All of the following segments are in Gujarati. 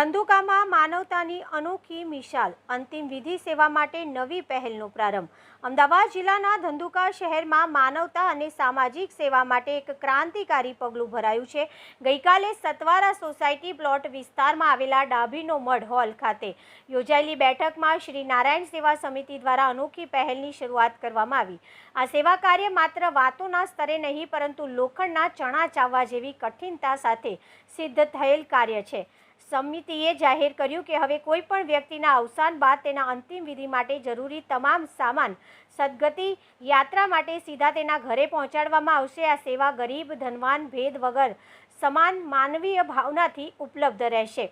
ધંધુકામાં માનવતાની અનોખી મિશાલ, અંતિમ વિધિ સેવા માટે નવી પહેલનો પ્રારંભ. અમદાવાદ જિલ્લાના ધંધુકા શહેરમાં માનવતા અને સામાજિક સેવા માટે એક ક્રાંતિકારી પગલું ભરાયું છે. ગઈકાલે સતવારા સોસાયટી પ્લોટ વિસ્તારમાં આવેલા ડાભીનો મઢ હોલ ખાતે યોજાયેલી બેઠકમાં શ્રી નારાયણ સેવા સમિતિ દ્વારા અનોખી પહેલની શરૂઆત કરવામાં આવી. આ સેવા કાર્ય માત્ર વાતોના સ્તરે નહીં, પરંતુ લોખંડના ચણા ચાવવા જેવી કઠિનતા સાથે સિદ્ધ થયેલ કાર્ય છે. સમિતિએ જાહેર કર્યું કે હવે કોઈ પણ વ્યક્તિના અવસાન બાદ તેના અંતિમ વિધિ માટે જરૂરી તમામ સામાન સદગતિ યાત્રા માટે સીધા તેના ઘરે પહોંચાડવામાં આવશે. આ સેવા ગરીબ, ધનવાન, ભેદ વગર સમાન માનવીય ભાવનાથી ઉપલબ્ધ રહેશે.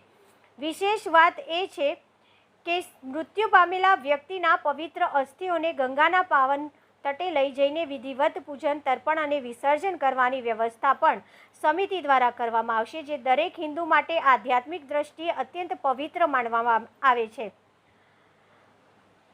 વિશેષ વાત એ છે કે મૃત્યુ પામેલા વ્યક્તિના પવિત્ર અસ્થિઓને ગંગાના પાવન તટે લઈ જઈને વિધિવત પૂજન, તર્પણ અને વિસર્જન કરવાની વ્યવસ્થા પણ સમિતિ દ્વારા કરવામાં આવશે, જે દરેક હિન્દુ માટે આધ્યાત્મિક દ્રષ્ટિએ અત્યંત પવિત્ર માનવામાં આવે છે.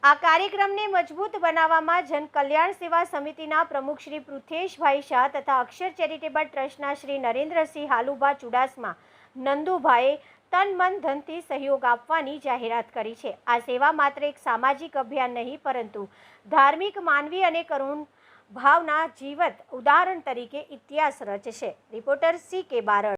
આ કાર્યક્રમને મજબૂત બનાવવામાં જન કલ્યાણ સેવા સમિતિના પ્રમુખ શ્રી પૃથેશભાઈ શાહ તથા અક્ષર ચેરિટેબલ ટ્રસ્ટના શ્રી નરેન્દ્રસિંહ હાલુભા ચુડાસમા નંદુભાઈએ તન મન ધનથી સહયોગ આપવાની જાહેરાત કરી છે. આ સેવા માત્ર એક સામાજિક અભિયાન નહીં, પરંતુ ધાર્મિક, માનવી અને કરુણ ભાવના જીવત ઉદાહરણ તરીકે ઇતિહાસ રચશે. રિપોર્ટર સી કે બારડ